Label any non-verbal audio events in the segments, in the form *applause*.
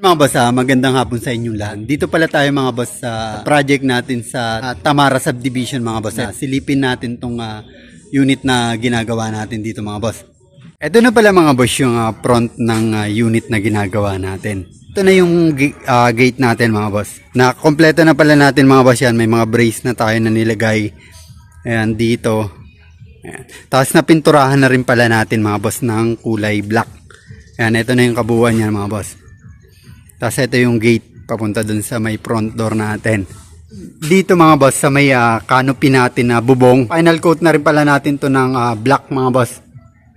Mga boss, ah, magandang hapon sa inyong lahat. Dito pala tayo mga boss sa project natin sa ah, Tamara Subdivision mga boss. Ah, silipin natin tong ah, unit na ginagawa natin dito mga boss. Ito na pala mga boss yung ah, front ng ah, unit na ginagawa natin. Ito na yung gi- ah, gate natin mga boss. Na kompleto na pala natin mga boss yan. May mga brace na tayo na nilagay. Ayan dito. Ayan. Tapos napinturahan na rin pala natin mga boss ng kulay black. Ayan, ito na yung kabuuan niya mga boss. Tapos ito yung gate papunta dun sa may front door natin. Dito mga boss sa may ah, canopy natin na bubong. Final coat na rin pala natin to ng ah, black mga boss.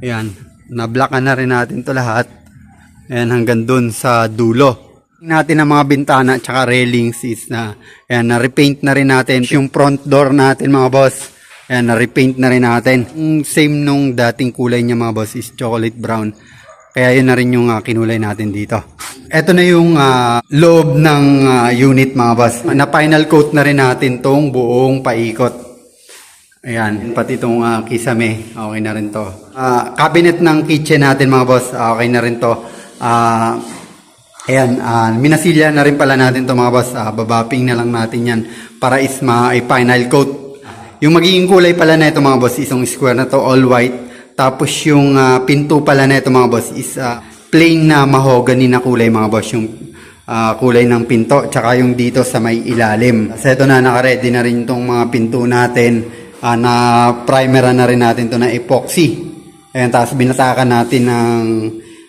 Ayan, na-blackan na rin natin to lahat. Ayan hanggang dun sa dulo. Natin ang mga bintana at saka railings is na ayan, na-repaint na rin natin yung front door natin mga boss. Ayan, na-repaint na rin natin. Same nung dating kulay niya mga boss is chocolate brown. Kaya yun na rin yung ah, kinulay natin dito. Ito na yung ah, loob ng ah, unit mga boss. Na final coat na rin natin tong buong paikot. Ayan, pati itong ah, kisame, okay na rin to. Ah, cabinet ng kitchen natin mga boss, okay na rin to. Ah, ayan, ah, minasilya na rin pala natin to mga boss. Ah, babaping na lang natin yan para is ma-final coat. Yung magiging kulay pala na ito mga boss, isang square na to, all white. Tapos yung ah, pinto pala na ito mga boss is ah, plain na mahogany na kulay mga boss. Yung ah, kulay ng pinto, tsaka yung dito sa may ilalim. Kasi ito na, nakaready na rin itong mga pinto natin. Ah, na primer na rin natin to na epoxy. Ayan, tapos binatakan natin ng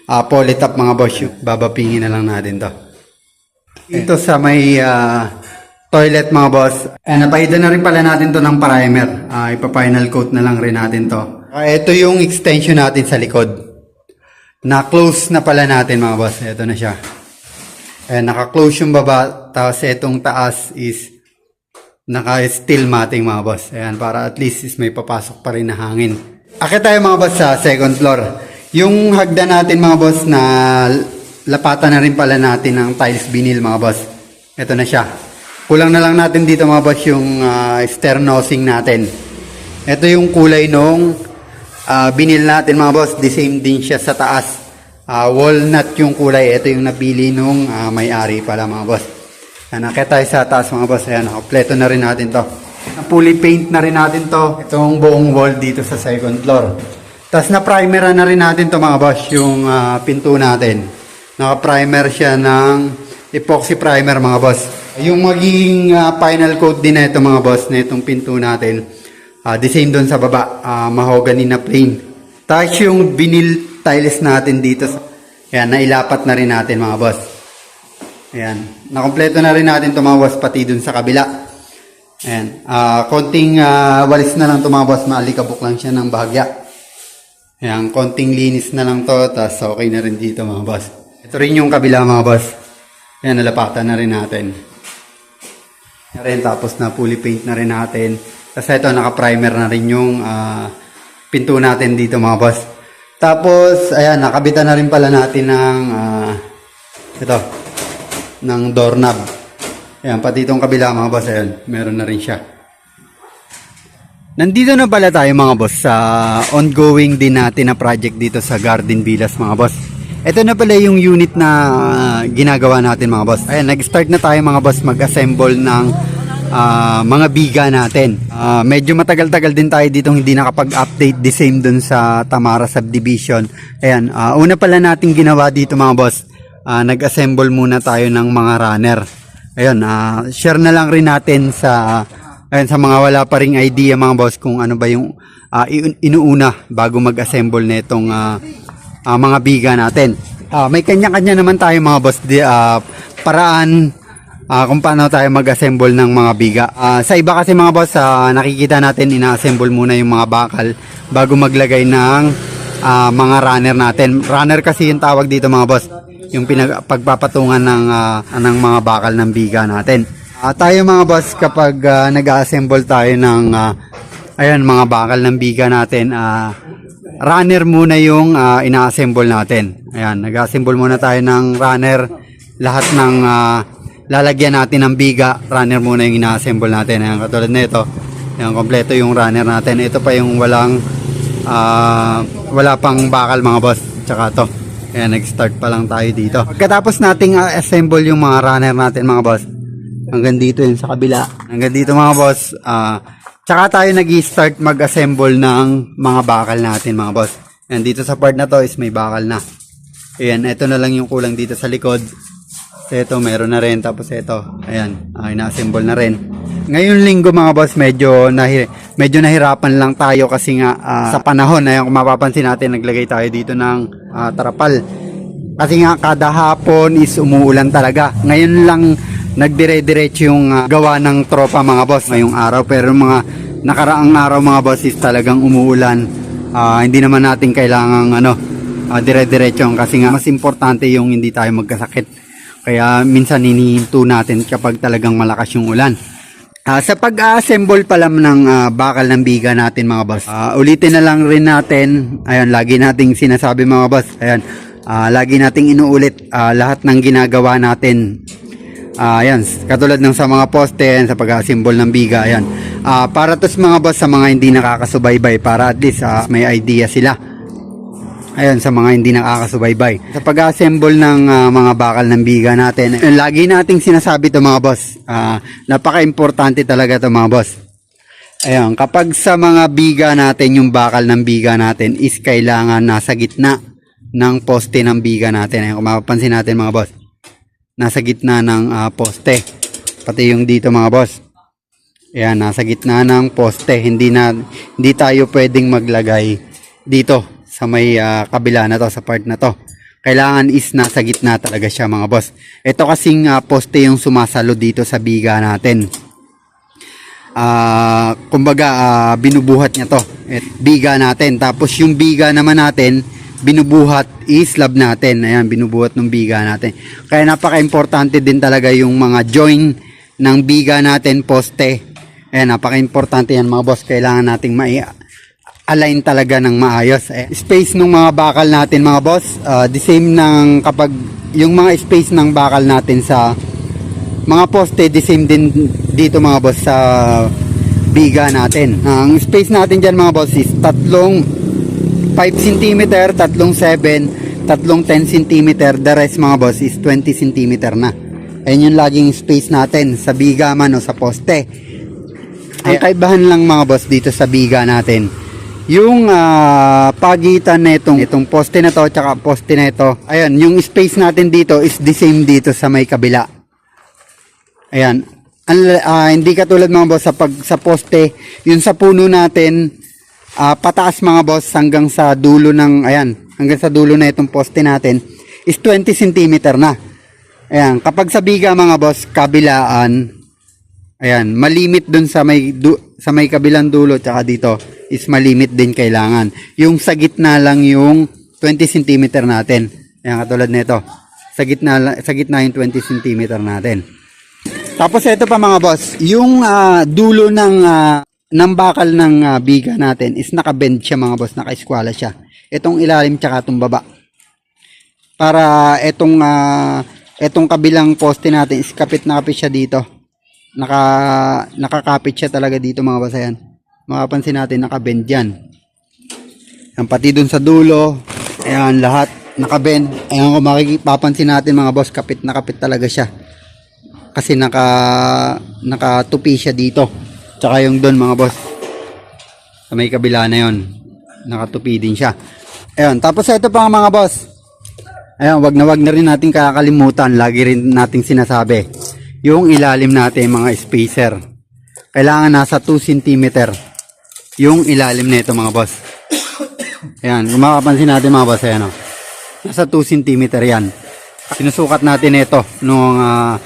ah, polytop mga boss. Babapingin na lang natin to. Ito sa may ah, toilet mga boss. Eh, napahida na rin pala natin to ng primer. Ah, ipa-final coat na lang rin natin to. Ah, ito yung extension natin sa likod. Na-close na pala natin mga boss. Ito na siya. Eh, naka-close yung baba. Tapos itong taas is naka-steel matting mga boss. Ayan, para at least is may papasok pa rin na hangin. Akit tayo mga boss sa second floor. Yung hagdan natin mga boss na lapatan na rin pala natin ng tiles vinyl mga boss. Ito na siya. Kulang na lang natin dito mga boss yung uh, sternosing natin. Ito yung kulay nung uh, vinyl natin mga boss. The same din siya sa taas. Ah, walnut yung kulay. Ito yung napili nung ah, may-ari pala mga boss. Ayan, nakita tayo sa taas mga boss. Ayan, kompleto na rin natin to. Na-fully paint na rin natin to. Itong buong wall dito sa second floor. Tapos na-primer na rin natin to mga boss, yung ah, pinto natin. Naka-primer siya ng epoxy primer mga boss. Yung magiging ah, final coat din na ito mga boss, na itong pinto natin. ah, the same doon sa baba, ah, mahogany na plain. Tapos yung vinyl tiles natin dito. Ayan, nailapat na rin natin mga boss. Ayan. Nakompleto na rin natin ito mga boss pati dun sa kabila. Ayan. Ah, konting ah, walis na lang ito mga boss. Maalikabok lang siya ng bahagya. Ayan. Konting linis na lang to. Tapos okay na rin dito mga boss. Ito rin yung kabila mga boss. Ayan. Nalapatan na rin natin. Ayan rin. Tapos na fully paint na rin natin. Tapos ito naka-primer na rin yung ah, pinto natin dito mga boss. Tapos, ayan, nakabitan na rin pala natin ng ah, ito, ng doorknob. Ayan, pati itong kabila mga boss, ayan, meron na rin siya. Nandito na pala tayo mga boss sa ongoing din natin na project dito sa Garden Villas mga boss. Ito na pala yung unit na ah, ginagawa natin mga boss. Ayan, nag-start na tayo mga boss mag-assemble ng ah, mga biga natin. Ah, medyo matagal-tagal din tayo dito hindi nakapag-update the same dun sa Tamara Subdivision. Ayan, ah, una pala natin ginawa dito mga boss. ah, nag-assemble muna tayo ng mga runner. Ayun, ah, share na lang rin natin sa ayun, sa mga wala pa ring idea mga boss kung ano ba yung i- inuuna bago mag-assemble nitong ah, ah, mga biga natin. Ah, may kanya-kanya naman tayo mga boss di, ah, paraan ah, kung paano tayo mag-assemble ng mga biga. Ah, sa iba kasi mga boss, ah, nakikita natin ina-assemble muna yung mga bakal bago maglagay ng ah, mga runner natin. Runner kasi yung tawag dito mga boss, yung pinag pagpapatungan ng ah, ng mga bakal ng biga natin. Ah, tayo mga boss kapag ah, nag-assemble tayo ng ah, ayan mga bakal ng biga natin, ah, runner muna yung ah, ina-assemble natin. Ayan, nag-assemble muna tayo ng runner, lahat ng ah, lalagyan natin ng biga, runner muna yung ina-assemble natin. Ayan, katulad nito. Ayan, kompleto yung runner natin. Ito pa yung walang ah, wala pang bakal mga boss. Tsaka to. Ayan, nag-start pa lang tayo dito. Pagkatapos nating uh, assemble yung mga runner natin mga boss, hanggang dito yun sa kabila. Hanggang dito mga boss, ah, tsaka tayo nag start mag-assemble ng mga bakal natin mga boss. Ayan, dito sa part na to is may bakal na. Ayan, ito na lang yung kulang dito sa likod. So, ito, meron na rin. Tapos ito, ayan, uh, ina-assemble na rin. Ngayon linggo mga boss, medyo, nahi, medyo nahirapan lang tayo kasi nga ah, sa panahon, ayan, kung mapapansin natin, naglagay tayo dito ng ah, tarapal. Kasi nga kada hapon is umuulan talaga. Ngayon lang nagdire-diretso yung ah, gawa ng tropa mga boss ngayong araw. Pero mga nakaraang araw mga boss is talagang umuulan. Ah, hindi naman natin kailangang ano, ah, dire-diretso kasi nga mas importante yung hindi tayo magkasakit. Kaya minsan hinihinto natin kapag talagang malakas yung ulan. Ah, sa pag-assemble pa lang ng ah, bakal ng biga natin mga boss. ah, ulitin na lang rin natin. Ayun, lagi nating sinasabi mga boss. Ayun, ah, lagi nating inuulit ah, lahat ng ginagawa natin. Ah, ayan, katulad ng sa mga poste, ayan, sa pag-assemble ng biga, ayan. Ah, para to sa mga boss sa mga hindi nakakasubaybay para at least ah, may idea sila. Ayun, sa mga hindi nakakasubaybay. Sa pag-assemble ng ah, mga bakal ng biga natin, eh, lagi nating sinasabi to mga boss, ah, napaka-importante talaga to mga boss. Ayun, kapag sa mga biga natin, yung bakal ng biga natin is kailangan nasa gitna ng poste ng biga natin. Ayun, kung mapapansin natin mga boss, nasa gitna ng ah, poste. Pati yung dito mga boss. Ayan, nasa gitna ng poste. Hindi na hindi tayo pwedeng maglagay dito sa may ah, kabila na to, sa part na to. Kailangan is nasa gitna talaga siya mga boss. Ito kasing ah, poste yung sumasalo dito sa biga natin. Ah, kumbaga ah, binubuhat niya to. Et biga natin. Tapos yung biga naman natin binubuhat is slab natin. Ayan, binubuhat ng biga natin. Kaya napaka-importante din talaga yung mga join ng biga natin poste. Ayan, napaka-importante yan mga boss. Kailangan nating mai align talaga ng maayos. Eh, space ng mga bakal natin mga boss, ah, the same ng kapag yung mga space ng bakal natin sa mga poste, the same din dito mga boss sa biga natin. Ang space natin dyan mga boss is tatlong 5 cm, tatlong 7, tatlong 10 cm, the rest mga boss is 20 cm na. Ayun yung laging space natin sa biga man o sa poste. Ang kaibahan lang mga boss dito sa biga natin, yung ah, pagitan na itong, itong poste na to tsaka poste na ito, ayan, yung space natin dito is the same dito sa may kabila. Ayan. Ang, ah, hindi katulad mga boss sa pag sa poste, yun sa puno natin ah, pataas mga boss hanggang sa dulo ng ayan, hanggang sa dulo na itong poste natin is 20 cm na. Ayan, kapag sa biga mga boss, kabilaan, ayan, malimit dun sa may du, sa may kabilang dulo tsaka dito is malimit din kailangan. Yung sa gitna lang yung 20 cm natin. Ayan, katulad nito. Sa gitna sa gitna yung 20 cm natin. Tapos ito pa mga boss, yung ah, dulo ng ah, ng bakal ng ah, biga natin is nakabend siya mga boss, naka-eskwala siya. Itong ilalim tsaka itong baba. Para itong ah, itong kabilang poste natin is kapit na kapit siya dito. Naka nakakapit siya talaga dito mga boss. Ayan. Makapansin natin nakabend yan. Yan pati dun sa dulo, ayan lahat nakabend. Ayan kung makikipapansin natin mga boss, kapit na kapit talaga siya. Kasi naka nakatupi siya dito. Tsaka yung doon mga boss sa may kabila na yon nakatupi din siya. Ayun tapos ito pa mga boss. Ayun wag na wag na rin natin kakalimutan. Lagi rin nating sinasabi yung ilalim natin mga spacer kailangan nasa 2 cm yung ilalim nito mga boss *coughs* ayan kung makapansin natin mga boss ayan o nasa 2 cm yan sinusukat natin ito nung ah,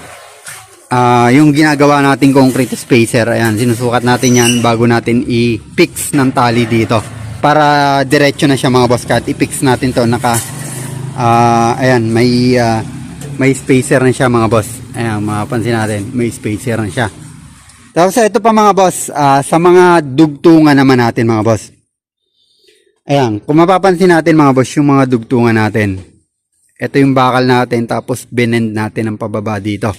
Ah, yung ginagawa nating concrete spacer, ayan, sinusukat natin yan bago natin i-fix ng tali dito. Para diretso na siya mga boss cut. I-fix natin to naka ah, ayan, may ah, may spacer na siya mga boss. Ayan, mapapansin natin, may spacer na siya. Tapos ito pa mga boss, ah, sa mga dugtungan naman natin mga boss. Ayan, kung mapapansin natin mga boss, yung mga dugtungan natin. Ito yung bakal natin, tapos binend natin ang pababa dito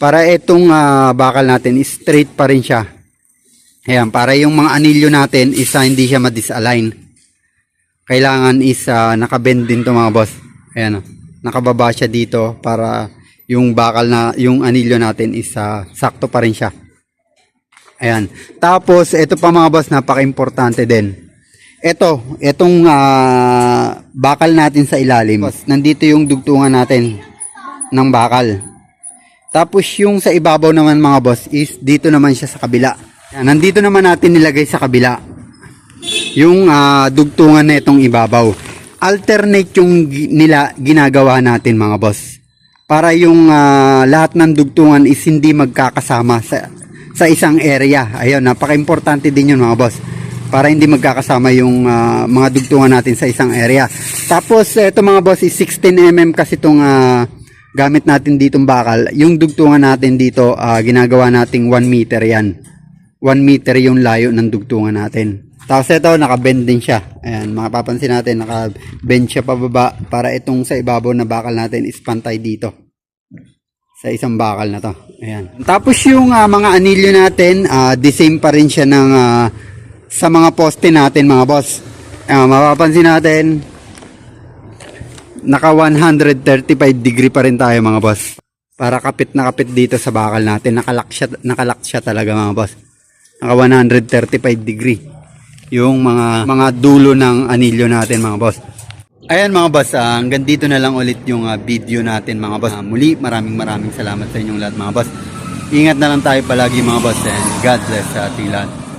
para itong ah, bakal natin straight pa rin siya. Ayan, para yung mga anilyo natin is ah, hindi siya ma-disalign. Kailangan is ah, nakabend din to mga boss. Ayan. Nakababa siya dito para yung bakal na, yung anilyo natin is ah, sakto pa rin siya. Ayan. Tapos, ito pa mga boss, napaka-importante din. Ito, itong ah, bakal natin sa ilalim. Boss, nandito yung dugtungan natin ng bakal. Tapos yung sa ibabaw naman mga boss is dito naman siya sa kabila. Ayan, nandito naman natin nilagay sa kabila. Yung ah, dugtungan na itong ibabaw. Alternate yung nila ginagawa natin mga boss. Para yung ah, lahat ng dugtungan is hindi magkakasama sa sa isang area. Ayun, napaka-importante din yun mga boss. Para hindi magkakasama yung ah, mga dugtungan natin sa isang area. Tapos ito mga boss is 16mm kasi itong ah, gamit natin ditong bakal. Yung dugtungan natin dito ah, ginagawa nating 1 meter yan. 1 meter yung layo ng dugtungan natin. Tapos ito, nakabend din siya. Ayan, makapapansin natin, nakabend siya pababa para itong sa ibabaw na bakal natin is pantay dito. Sa isang bakal na to. Ayan. Tapos yung ah, mga anilyo natin, ah, the same pa rin siya ng ah, sa mga poste natin mga boss. Ayan, mapapansin natin, naka 135 degree pa rin tayo mga boss. Para kapit na kapit dito sa bakal natin. Nakalock siya, nakalock siya talaga mga boss. Naka 135 degree. Yung mga mga dulo ng anilyo natin mga boss. Ayan mga boss, ah, hanggang dito na lang ulit yung ah, video natin mga boss. Ah, muli, maraming maraming salamat sa inyong lahat mga boss. Ingat na lang tayo palagi mga boss and God bless sa ating lahat.